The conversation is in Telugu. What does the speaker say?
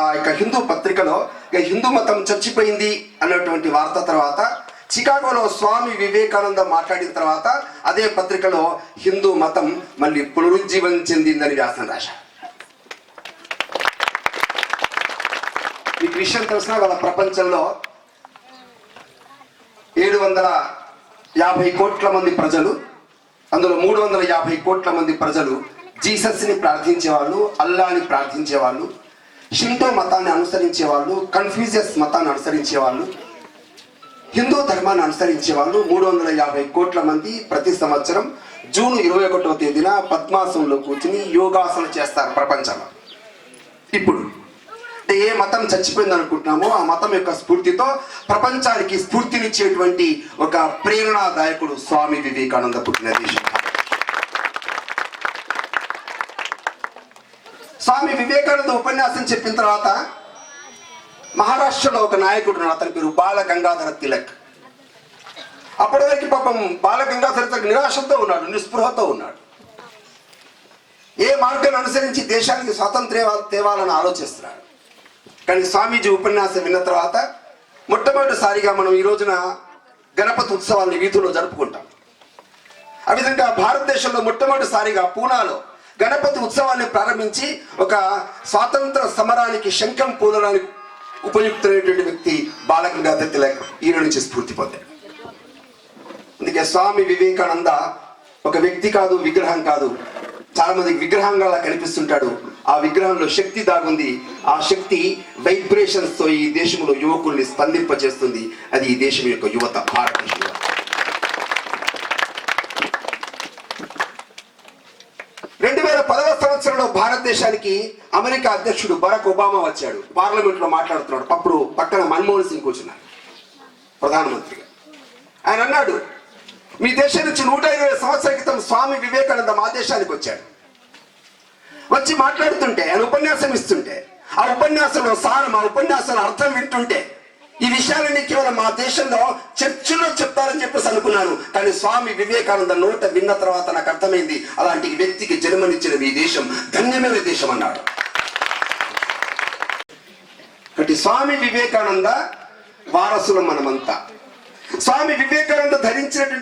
ఆ యొక్క హిందూ పత్రికలో ఇక హిందూ మతం చచ్చిపోయింది అన్నటువంటి వార్త తర్వాత చికాగోలో స్వామి వివేకానంద మాట్లాడిన తర్వాత అదే పత్రికలో హిందూ మతం మళ్ళీ పునరుజ్జీవం చెందిందని వ్యాసం రాశారు. మీకు విషయం తెలిసిన వాళ్ళ ప్రపంచంలో ఏడు వందల యాభై కోట్ల మంది ప్రజలు అందులో మూడు వందల యాభై కోట్ల మంది ప్రజలు జీసస్ని ప్రార్థించేవాళ్ళు అల్లాని ప్రార్థించేవాళ్ళు షింటో మతాన్ని అనుసరించే వాళ్ళు కన్ఫ్యూజియస్ మతాన్ని అనుసరించే వాళ్ళు హిందూ ధర్మాన్ని అనుసరించే వాళ్ళు మూడు వందల యాభై కోట్ల మంది ప్రతి సంవత్సరం జూన్ ఇరవై ఒకటవ తేదీన పద్మాసనంలో కూర్చుని యోగాసనం చేస్తారు ప్రపంచంలో. ఇప్పుడు అంటే ఏ మతం చచ్చిపోయింది అనుకుంటున్నామో ఆ మతం యొక్క స్ఫూర్తితో ప్రపంచానికి స్ఫూర్తినిచ్చేటువంటి ఒక ప్రేరణాదాయకుడు స్వామి వివేకానంద పుట్టిన దేశం. స్వామి వివేకానంద ఉపన్యాసం చెప్పిన తర్వాత మహారాష్ట్రలో ఒక నాయకుడు అతని పేరు బాల గంగాధర తిలక్. అప్పటి వరకు పాపం బాల గంగాధర తిలక్ నిరాశతో ఉన్నాడు నిస్పృహతో ఉన్నాడు. ఏ మార్గం అనుసరించి దేశానికి స్వాతంత్ర్య తేవాలని ఆలోచిస్తున్నాడు. కానీ స్వామీజీ ఉపన్యాసం విన్న తర్వాత మొట్టమొదటిసారిగా మనం ఈ రోజున గణపతి ఉత్సవాన్ని వీధుల్లో జరుపుకుంటాం. ఆ విధంగా భారతదేశంలో మొట్టమొదటిసారిగా పూనాలో గణపతి ఉత్సవాన్ని ప్రారంభించి ఒక స్వాతంత్ర సమరానికి శంఖం పూదడానికి ఉపయుక్తమైనటువంటి వ్యక్తి బాలగంగాధర తిలక్ ఈయన నుంచి స్ఫూర్తి పొందాడు అందుకే స్వామి వివేకానంద ఒక వ్యక్తి కాదు విగ్రహం కాదు. చాలా మందికి విగ్రహంగా అలా కనిపిస్తుంటాడు. ఆ విగ్రహంలో శక్తి దాగుంది. ఆ శక్తి వైబ్రేషన్స్తో ఈ దేశంలో యువకుల్ని స్పందింపజేస్తుంది. అది ఈ దేశం యొక్క యువత భారతదేశ యువత. రెండు వేల పదవ సంవత్సరంలో భారతదేశానికి అమెరికా అధ్యక్షుడు బరాక్ ఒబామా వచ్చాడు. పార్లమెంట్లో మాట్లాడుతున్నాడు. అప్పుడు పక్కన మన్మోహన్ సింగ్ కూర్చున్నాడు ప్రధానమంత్రిగా. ఆయన అన్నాడు మీ దేశం నుంచి నూట ఇరవై సంవత్సరాల క్రితం స్వామి వివేకానంద మా దేశానికి వచ్చాడు. వచ్చి మాట్లాడుతుంటే ఆయన ఉపన్యాసం ఇస్తుంటే ఆ ఉపన్యాసంలో సారం ఆ ఉపన్యాసంలో అర్థం వింటుంటే ఈ విషయాలన్నీ కేవలం మా దేశంలో చర్చిలో చెప్తారని చెప్పేసి అనుకున్నాను. కానీ స్వామి వివేకానంద నోట విన్న తర్వాత నాకు అర్థమైంది అలాంటి వ్యక్తికి జన్మనిచ్చిన ఈ దేశం ధన్యమైన దేశం అన్నాడు. కాబట్టి స్వామి వివేకానంద వారసులం మనమంతా. స్వామి వివేకానంద ధరించినటువంటి